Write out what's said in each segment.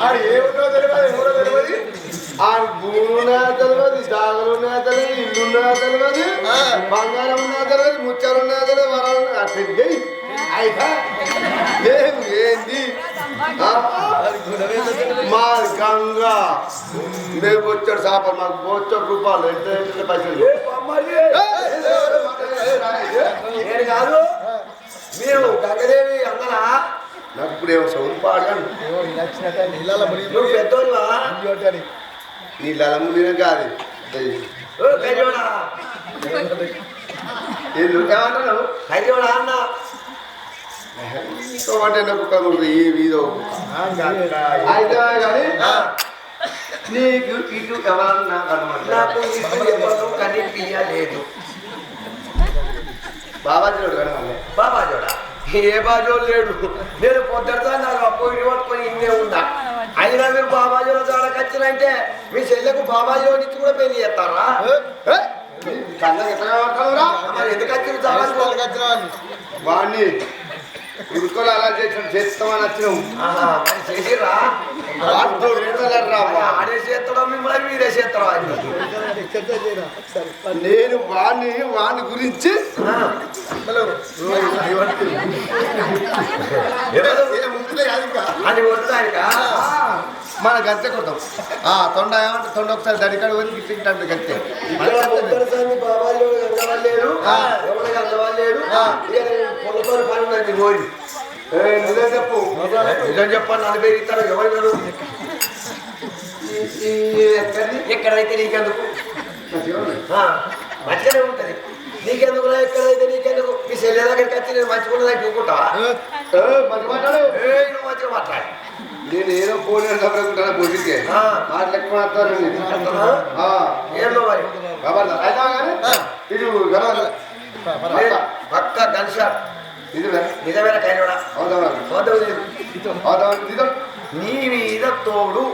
ఆడు ఏమిటో తెలియదు ఎవరో తెలియదు ఆ భూములున్నా తెలియదు జాగలున్నా తెలియదు ఇల్లున్నా తెలియదు బంగారం ఉన్నా తెలియదు ముచ్చాలున్నా తెలియదు వరాలు అట్లా అయితే ఏం ఏంది? మా గంగా మేము వచ్చాడు చేప మాకు బొచ్చడు రూపాయలు ఎంత ఎంత పైసలు నేను కాదు మీరు నాకు ఇప్పుడు ఏమో సౌండ్ పాడగాను నువ్వు పెద్దోళ్ళవా నీ లలముడిన కాదు. ఏమంటున్నావు? కైజోడా అన్న? అంటే నాకు అయితే కానీ నీకు ఇటు ఎవరన్నా నాకు కనమాట ఇప్పుడు ఎవరు కనిపించలేదు. బాబాజీ కనవాలి ఏ బాజో లేడు. నేను పొద్దుతా నాకు అప్పుడు పట్టుకొని ఇన్నే ఉన్నా. అయినా మీరు బాబాజీలో జోడకి వచ్చినంటే మీ చెల్లెకు బాబాజీలో నుంచి కూడా పెళ్ళి చేస్తారా? మరి ఎందుకు వచ్చిన వాడిని ఉడుకోలు అలా చేసిన చేస్తామని వచ్చినావు ఆహా మిమ్మల్ని మీరే చేస్తారో నేను వాడిని వాడిని గురించి. అది మన గంటె కొడతాం. ఆ తొండ ఏమంటే తొండ ఒకసారి దడికాడు పోయి గిట్టి గిట్ట గంటే ఇక్కడ ముద్దరు సామి బాబాజీ గంగవల్లేడు ఎవరికి అందవాళ్ళేడు పొలతో పని ఉన్నది పోయి. నిజం చెప్పు. నిజం చెప్పాలి నన్ను పేరు ఇస్తారు ఎవరు? ఎక్కడైతే నీకెందుకు? మంచిగానే ఉంటది. నీకెందుకు ఎక్కడైతే నీకెందుకు? మీ చెల్లె దగ్గరికి వచ్చి నేను మంచిగా నువ్వు మంచిగా మాట్లాడు. నేను ఏదో ఫోన్ సపరేకుంటాను బోసికే ఆ. మాటలు ఎక్కువ మాట్లాడు అంతనా? ఏందో మరి? ఇది పక్క గన్ వే. నిజమైన ఇది నీ మీద తోడు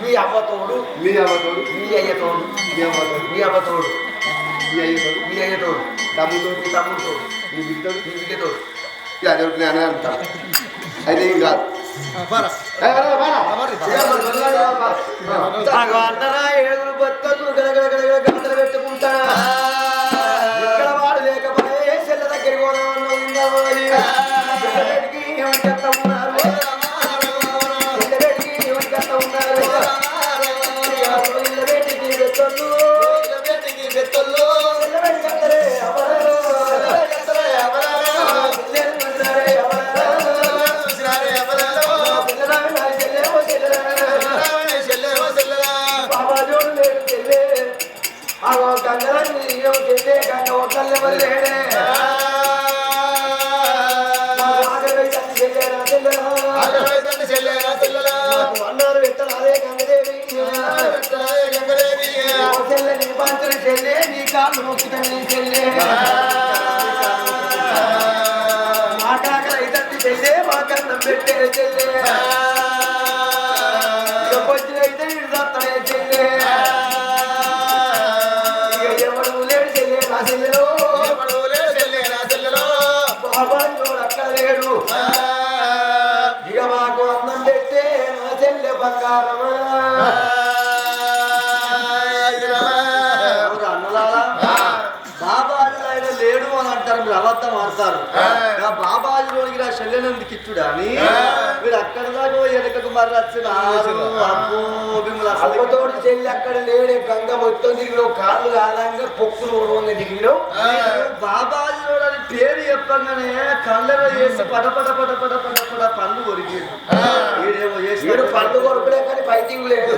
మీ అవ్వ తోడు మీ అమ్మతోడు మీ అయ్య తోడు మీ అమ్మతోడు మీ అవ్వ తోడు మీ అయ్యతోడు మీ అయ్య తోడు తమ్ముతోడు మీ తమ్ముడు తోడు మీ బిడ్డతోడు మీ బిడ్డ తోడు నేను అంటా అయితే ఏం కాదు ఏ, రా, రా, రా. ఏ, మరి వెళ్ళాలి, రా, రా. నాకు అన్నరా ఏడుగురు బతుకలు గడగడ గడగడ గంటలు పెట్టుకుంటా చెల్లె గంగ ఒక్కళ్ళే లేడే అన్నారు విత్తలు గంగదేవి ఓ పంచని చెల్లె నీ కాళ్ళు మొక్కుతాను చెల్లె మా కాకల చెల్లె మా కన్నం పెట్టే చెల్లె అయితే అబద్ధం ఆడతారు. ఆ. బాబాజీలోనికి నా శల్యనందుకు ఇచ్చుడా? అని మీరు అక్కడ దాకా పోయి వెనకకు మరి అమ్మతోటి చెల్లి అక్కడ లేడే గంగ మొత్తం దిగిలో కాళ్ళు కాలంగా పొక్కులు ఉడవంగా దిగిలో బాబాజీలోడు అని పేరు చెప్పగానే కళ్ళలో చేసి పడ పడ పడ పడ పడ పడ పళ్ళు కొరికేడు. వీడు పళ్ళు కొరకులే కానీ ఫైటింగ్ లేదు.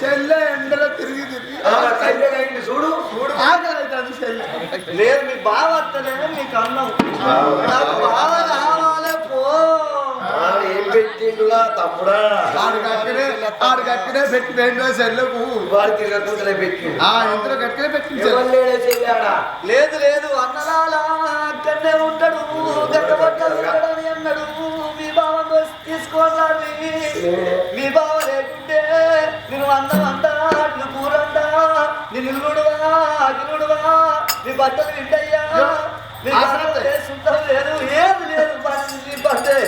చెల్లె ఎండలో తిరిగి తిరిగి. చూడు ఆకలి అవుతుంది చెల్లె. లేదు మీ బావ వస్తేనే మీకు అన్నం. బావ పెట్టిండులా తమ్ముడా. ఆడు కట్టుకునే ఆడు కట్టుకునే పెట్టి పెట్టిన సెల్లకు వాడు తిరగకుండా పెట్టిండు. లేదు లేదు అన్నలాలా అక్కడనే ఉంటాడు. గట్టబట్టాలని అన్నాడు. మీ బావ తీసుకోసారి మీ బావ లేకుంటే నేను అందం అంతా నిన్ను కూరందా నిన్ను నిలుగుడువా అగిలుడువా నీ బట్టలు నిండయ్యా లేదు ఏం లేదు బండి బట్టే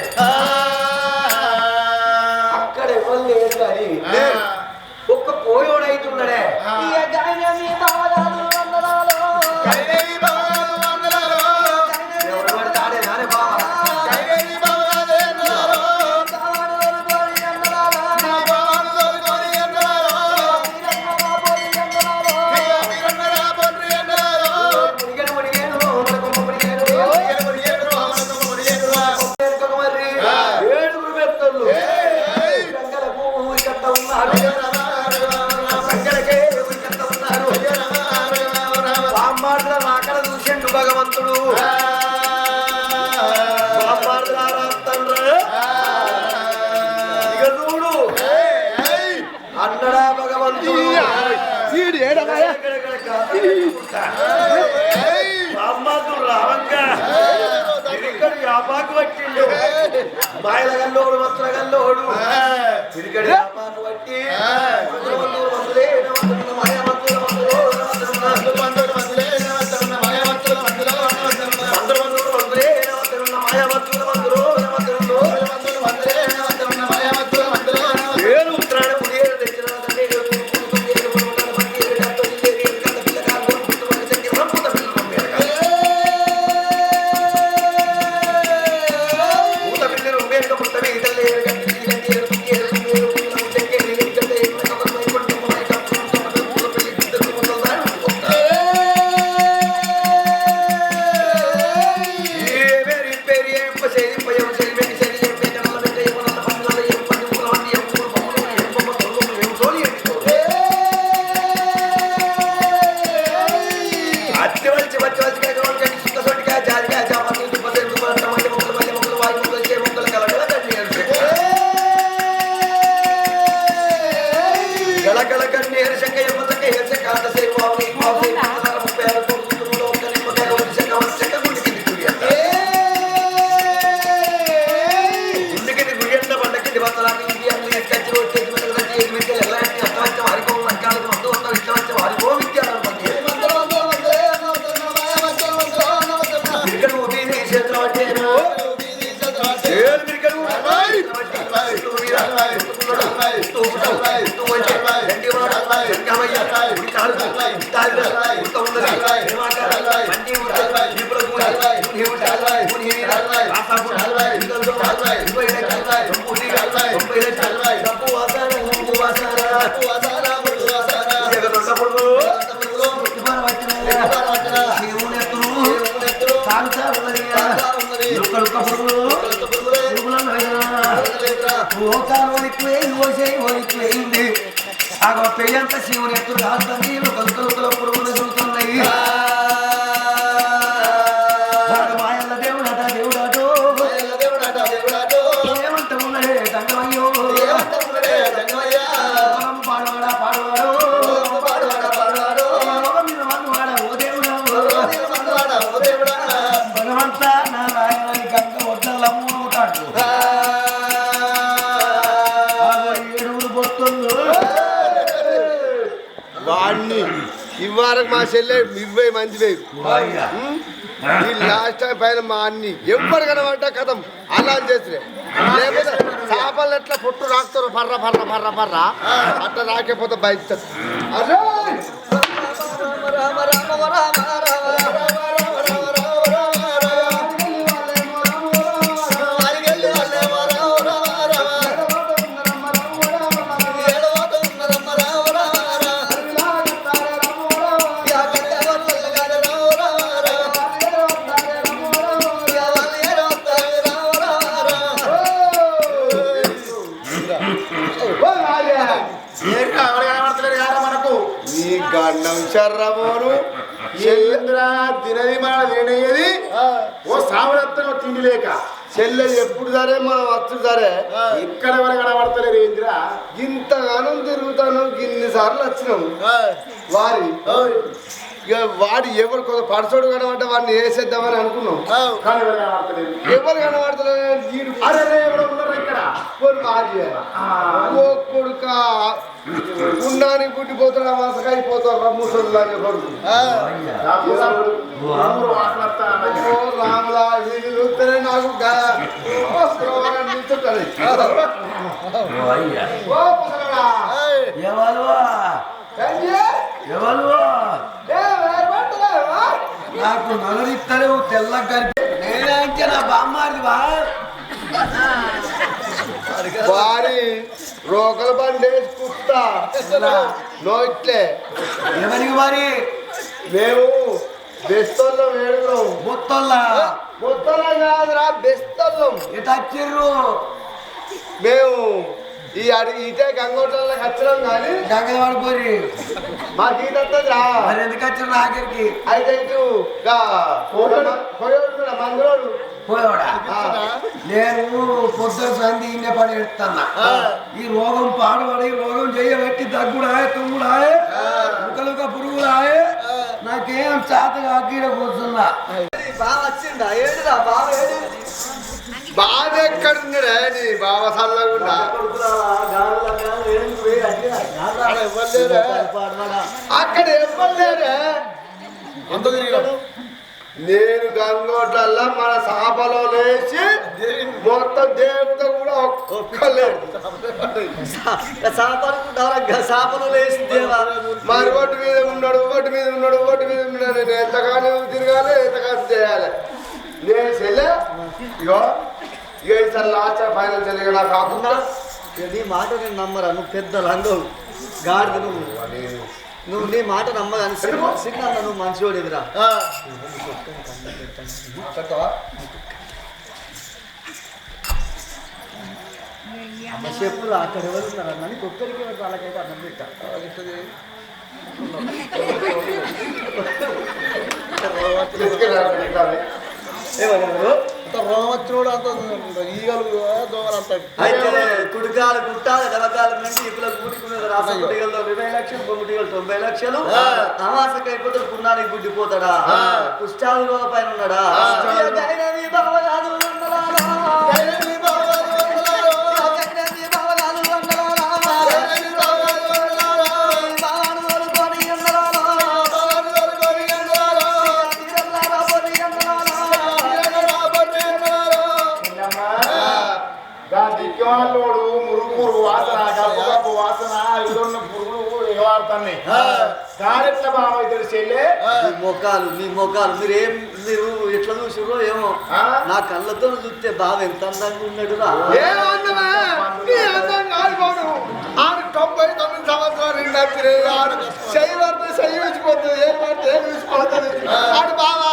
ఒక్క పోయోడైతున్నాడే ఈ అగ్గాయన మీ బాధలు భగవంతుడు. రామ్మాతుడు రావంక ఇక్కడి వ్యాపాకు పట్టిండు మాయల గల్లోడు మత్ర గల్లోడు. ఇక్కడి వ్యాపాకు పట్టి रात में ఇవ్వాలకు మా చెల్లె ఇవ్వే మంది వేరు లాస్ట్ టైం పైన మా అన్ని. ఎవరు కనబడ్డ కథం. అలా చేసిరే. లేకపోతే చేపలు ఎట్లా పుట్టు రాస్తారు పర్ర పర్ర పర్ర పర్ర. అట్లా రాకపోతే బయట అదే శర్రమోను చంద్ర తినది మన తినేది ఓ సామరత్నం తిండి లేక. చెల్లె ఎప్పుడు సరే మనం వచ్చు సరే. ఇక్కడ ఎవరు కనబడతలేరు ఏంద్రా? ఇంతగానం తిరుగుతాను ఇన్ని సార్లు వచ్చినాము వారి. ఇక వాడు ఎవరు కొంత పరచోడు కనబడ్డ వాడిని వేసేద్దామని అనుకున్నాం. ఎవరు కనబడతలేదు. కొడుక. ఉన్నాని పుట్టిపోతున్నా మసకైపోతారా ముసలు అని కొడుకు నాకు ఎవరు ఎవరు నాకు నలరిస్తారు తెల్లగా కనిపి నేనంటే నా బామ్మారివా వారి రోకల బండి నో. ఇట్లే ఎవరికి మరి? మేము బెస్తోళ్ళం వేడు మొత్తోళ్ళ మొత్తోళ్ళం కాదురా బెస్తోళ్ళం. ఇటు మేము ఈ అడి ఇటే గంగోట్లకి వచ్చినాం కానీ గంగలు పడిపోయి మాకు ఈత వస్తుందిరా మరి ఎందుకు వచ్చిర్రు ఆఖరికి? అయితే ఇటు కొయ్యోడు మందులోడు పోయాడా నేను పొద్దున సంధి ఇన్నే పడి ఎడుతున్నా ఈ రోగం పాడుపడి రోగం చేయబెట్టి దగ్గుడాయే తుమ్ముడాయే ముక్కలుక పురుగుడాయే నాకేం చేత కాకీడ కూర్చున్నా. బాగా వచ్చిందా? ఏడురా బాగా ఏడు బాధ ఎక్కడున్నాడే నీ బావ సల్లగుండా. అక్కడ ఎవ్వలేరే. నేను గంగోట్లల్లా మన సాపలో లేచి మొత్తం దేవత కూడా ఒక్కలేదు సాపలు లేచి దేవా మరి ఒకటి మీద ఉన్నాడు ఒకటి మీద ఉన్నాడు ఒకటి మీద ఉన్నాడు. నేను ఎంతగానో తిరగాలి ఎంతగానో చేయాలి. నేను చెల్లె? ఇగో ఇక ఈసారి లాస్ట్ ఫైనల్ చెల్లి నాకు కాకుండా నీ మాట నేను నమ్మరా? నువ్వు పెద్ద రంగం గాడిద నువ్వు. నువ్వు నీ మాట నమ్మగాని సిగ్నల్ నువ్వు మంచివాడు ఎదురా? చెప్పులు అక్కడ ఎవరు ఉన్నారు? అన్న ఒక్కరికి వాళ్ళకైతే అన్నం పెట్టా? రోమచ్చుడు అంత ఈగలు దోమలు అయితే కుడికాలు కుట్టాలి గలకాలు నుండి ఇప్పుడు కూడుకున్నది రాస ఇరవై లక్షలు బొమ్మిటిగలు తొంభై లక్షలు. అమాసకి అయిపోతే పుణ్యానికి గుడ్డిపోతాడా? కుష్టాలు పైన ఉన్నాడా పురుగు వాసన గబ్బు వాసన ఇదొన్న పురుగులు ఎగవాడుతున్నాయి. కారెట్ల తెలిసేలే నీ నీ మొఖాలు మీరు ఎట్లా చూసిరో ఏమో. నా కళ్ళతో చూస్తే బావ ఎంత అందంగా ఉన్నాడు రా. సంవత్సరాలు ఏం చూసిపోతుంది ఆడు బాగా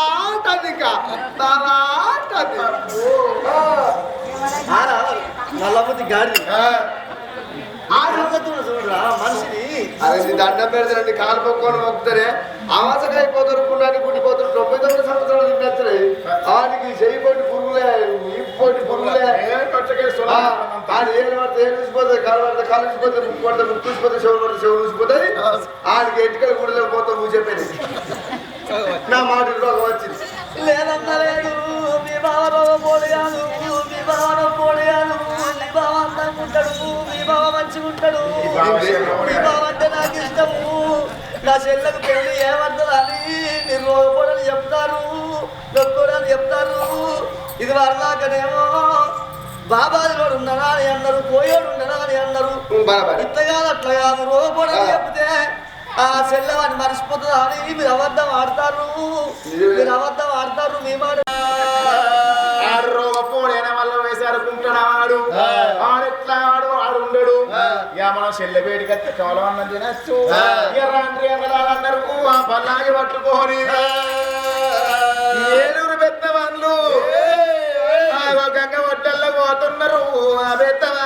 నల్లబుద్ధి గాడి. మనిషిని. అదే దండం పెడతారండి కాలు పొక్కుని మొక్కుతారే అమాసగా అయిపోతారు పుణ్యానికి పుట్టిపోతారు తొంభై తొమ్మిది సంవత్సరాలు ఆడికి చెయ్యి పొట్టి పురుగులే ఈ పొట్టి పురుగులే. ఆడు ఏం పడితే ఏం చూసిపోతుంది కాలు పడితే కాలు చూసిపోతే ముక్కు పడితే ముక్కు చూసిపోతే చెవులు పడితే చెవులు చూసిపోతుంది. ఆడికి ఎట్టుకలు గుడిలో పోతాం నువ్వు చెప్పేది. నా మాట రోగం వచ్చింది. లేదన్నా లేదు మీ పోలేయాను మీ బావ పోలేయాను మీ బావ అందంగా ఉంటాడు. బావ మంచిగా ఉంటాడు. మీ బావ అంటే నాకు ఇష్టము. నా చెల్లెకు పెళ్ళి ఏమంటారని మీరు రోగపోడని చెప్తారు. దొక్కోడని చెప్తారు. ఇది వరదాకనేమో బాబాది వాడు ఉన్నాడా అని అన్నారు పోయోడు ఉన్నాడా అని అన్నారు. కాదు అట్లా కాదు. రోగపోడని చెప్తే ఆ చెల్లెవాడిని మర్చిపోతుందా అని మీరు అబద్ధం ఆడతారు. మీరు అబద్ధం ఆడతారు. మీ మాట పడుకుంటున్నాడు ఆడెట్లాడు ఆడు ఉండడు. ఇక మనం చెల్లెపేటి కట్టి చాలా అన్నం తినచ్చు. ఇక రాంద్రి అందరూ పల్లాగి పట్టుకోని ఏలూరు పెద్దవాళ్ళు గంగ వడ్డల్లో పోతున్నారు. ఆ పెద్దవాళ్ళు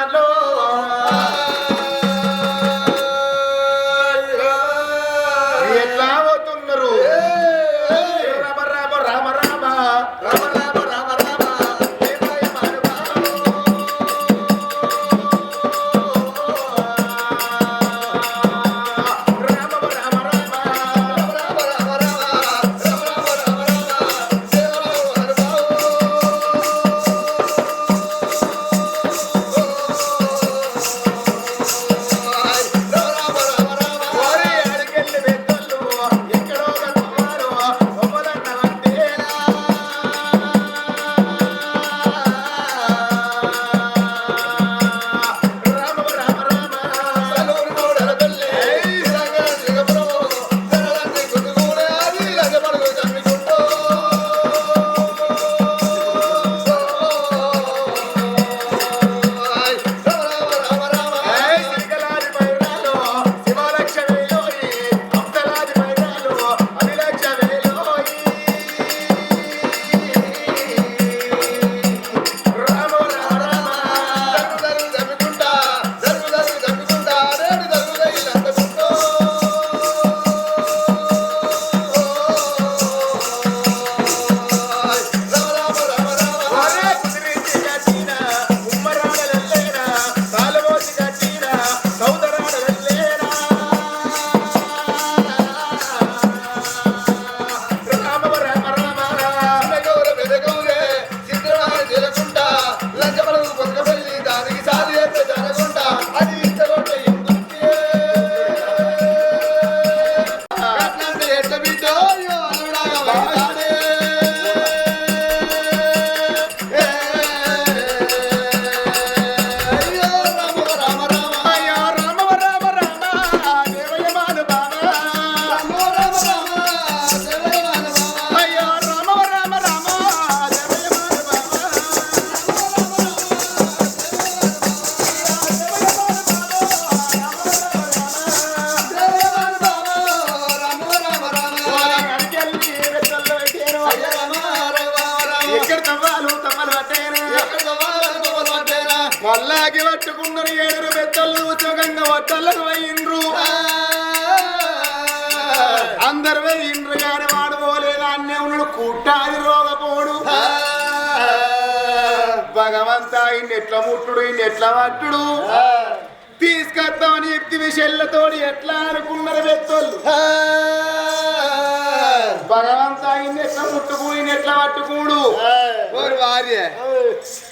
రాగి పట్టుకున్న ఏడుగురు పెద్దలు సుఖంగా వడ్డలకు పోయిండ్రు. అందరు పోయిండ్రు గాని వాడు పోలేదు? అన్నే ఉన్నాడు కుట్టాది రోగపోడు. భగవంతా ఇన్ని ఎట్లా ముట్టుడు ఇన్ని ఎట్లా పట్టుడు? తీసుకొద్దామని చెప్తి విషయలతోటి ఎట్లా అనుకున్నారు పెద్దోళ్ళు? భగవంతా ఇన్ని ఎట్లా ముట్టుకు ఇన్ని ఎట్లా పట్టుకుడు ఓరి భార్య.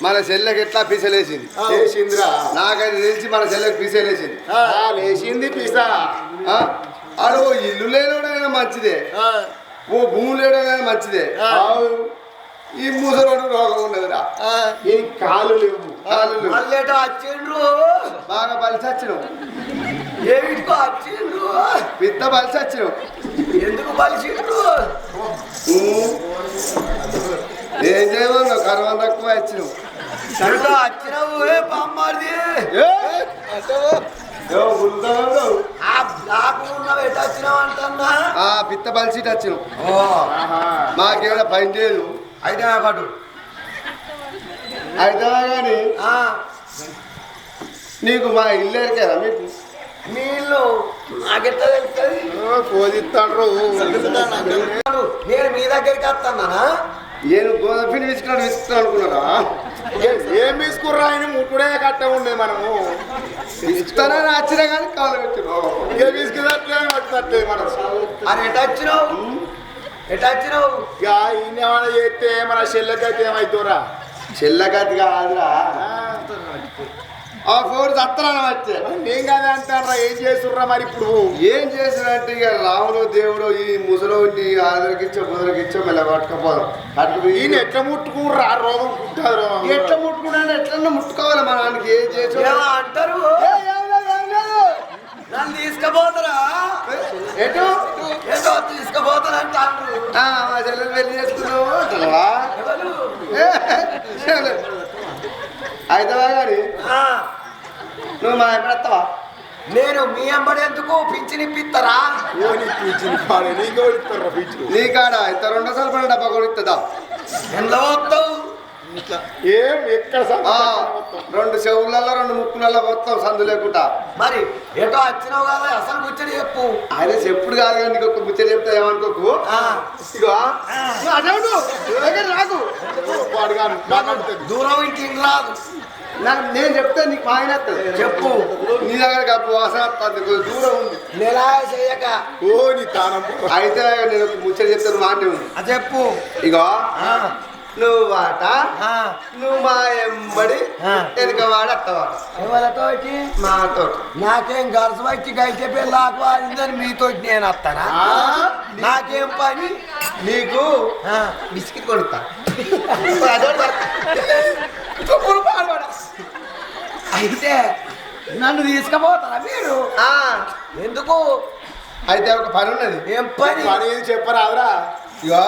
మన చెల్లెకి ఎట్లా పిసలేసింది? చేసిందిరా నాకైతే తెలిసి మన చెల్లెకి పిసలేసింది. లేచింది పిసా. ఓ ఇల్లు లేనోడైనా మంచిదే. ఓ భూమి లేడైనా మంచిదే. ఈ ముసలోడు రోగం ఉన్నదిరా. ఈ కాలు లేవు. కాళ్ళు లేవు. బాగా బలిసి వచ్చినావు ఏమిటికో వచ్చిండ్రు పిత్త బలిసి వచ్చినావు ఎందుకు బలిసిండ్రు ఏం చేయమన్నావు? కర్వం తక్కువ వచ్చినావు సరిగ్గా వచ్చినావు ఏ బామ్మారిది? పిత్త బలిసిట్ వచ్చినావు. ఓ. మాకేమైనా పని చేయదు అయితే పట్టు అయితే కానీ నీకు మా ఇల్లు ఎరికారా మీకు? నీళ్ళు నాకెట్లా తెలుస్తుంది? పోదిస్తాండ్రు నేను మీ దగ్గరికి వస్తానా నేను గోధుమ పిండి విసుకున్నాడు అనుకున్నారా? ఏం తీసుకుర్రా ఆయన ముట్టుడే కట్ట ఉండే మనము. వచ్చినా కానీ కాలు పెట్టినావు. ఇక తీసుకున్నట్లే పట్టునట్లే మనం. అని ఎటు వచ్చినావు? ఎటు వచ్చినావు? ఇక ఈయన ఏమైనా చేస్తే మన చెల్లెకైతే ఏమైతురా చెల్లగతి కాదురా. ఆ ఫోర్ సత్తరాన వచ్చే. నేను కదా అంటారా ఏం చేస్తుర్రా మరి ఇప్పుడు? ఏం చేసినట్టు ఇక రాముడు దేవుడు ఈ ముసలోని ఆదరికిచ్చో బుదరికిచ్చో మెల్ల పట్టుకపోదాం. పట్టుకుపోయి ఈయన ఎట్లా ముట్టుకుర్రా రోగం కుట్టారు రోగం. ఎట్లా ముట్టుకున్నాడు ఎట్లన్నా ముట్టుకోవాలి మన ఆయనకి ఏం చేసి అంటారు? నన్ను తీసుకుపోతారా? ఎటు? ఏదో తీసుకుపోతారా అంటారు. ఆ, మా చెల్లెలు పెళ్ళి చేస్తున్నావు? కానీ ఆ, నువ్వు మా ఎప్పుడు వస్తావా? నేను మీ అంబడి ఎందుకు? పింఛనిప్పిస్తారా ఓ నీ పిచ్చింది కాదు, నీకు ఇస్తారా పిచ్చి? నీ కాడ ఇంత పడిన డబ్బా కొడుతుందా ఎండ్లో వస్తావు? ఏం ఎక్కడ రెండు చెవులలో రెండు ముక్కులలో మొత్తం సందు లేకుండా. మరి ఎటో వచ్చినావు కదా అసలు ముచ్చడి చెప్పు. ఆయన చెప్పుడు కాదు కానీ నీకు ఒక ముచ్చట చెప్తా ఏమనుకోకు? ఇగో మాట్లాడుతుంది దూరం ఇంటి రాదు. నాకు నేను చెప్తే నీకు మాయన చెప్పు. నీ దగ్గర కప్పు వాసన దూరం ఉంది నెలా చేయక. ఓ నీ తానం అయితే నేను ఒక ముచ్చట చెప్తే నువ్వు ఆంటే ఉంది ఆ చెప్పు. ఇగో నువ్వు వాట నువ్వు మా ఎంబడి. వెనుక వాడు అత్తవాడు ఎవరితోటి? మాతో నాకేం గరస వచ్చి గైతే పెళ్ళాకు అయిందని మీతో నేను వస్తానా నాకేం పని? నీకు బిస్కెట్ కొడుతా. అయితే నన్ను తీసుకుపోతారా మీరు? ఆ, ఎందుకు? అయితే ఒక పని ఉన్నది ఏం పని? పని చెప్పరాదురా. ఇగో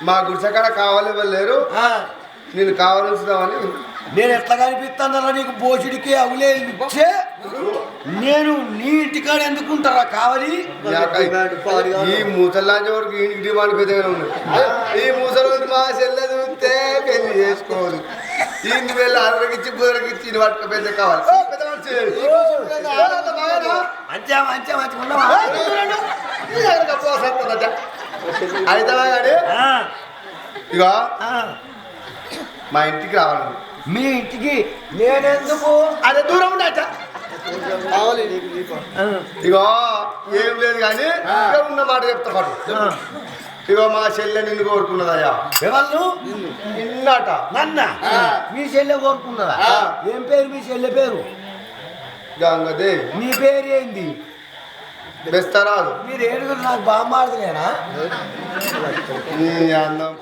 మా గుడిసెకాడ కావాలి లేరు నేను కావాల్సిదామని నేను ఎట్లా కనిపిస్తానో నీకు బోసుడికి అవులే ఇచ్చే నేను నీ ఇంటికాడ ఎందుకుంటారా కావాలి ఈ ముసలాంటి వరకు ఈ డిమాండ్ పెద్దగా ఉంది ఈ ముసలి మా చెల్లె చూస్తే పెళ్ళి చేసుకోదు ఈ వెళ్ళి అరగిచ్చి బుదరకిచ్చి ఇది పట్టుక పెద్ద కావాలి. అంత మంచిగా మంచిగా ఉన్నావా? అయితే కానీ ఆ, ఇగో ఆ. మా ఇంటికి రావాలి. మీ ఇంటికి నేనెందుకు? అదే దూరం ఉండట ఇగో ఏం లేదు కానీ ఉన్న మాట చెప్తా పాటు. ఇగో మా చెల్లె నిన్ను కోరుకున్నదయ్యా ఎవరు నిన్నట. నన్న. మీ చెల్లె కోరుకున్నదా? ఆ. ఏం పేరు మీ చెల్లె పేరు? గంగదేవి. మీ పేరు ఏంది బెస్తరాలు మీరు ఏడుగురు నాకు బామ్మాడదులేనా నీ అందం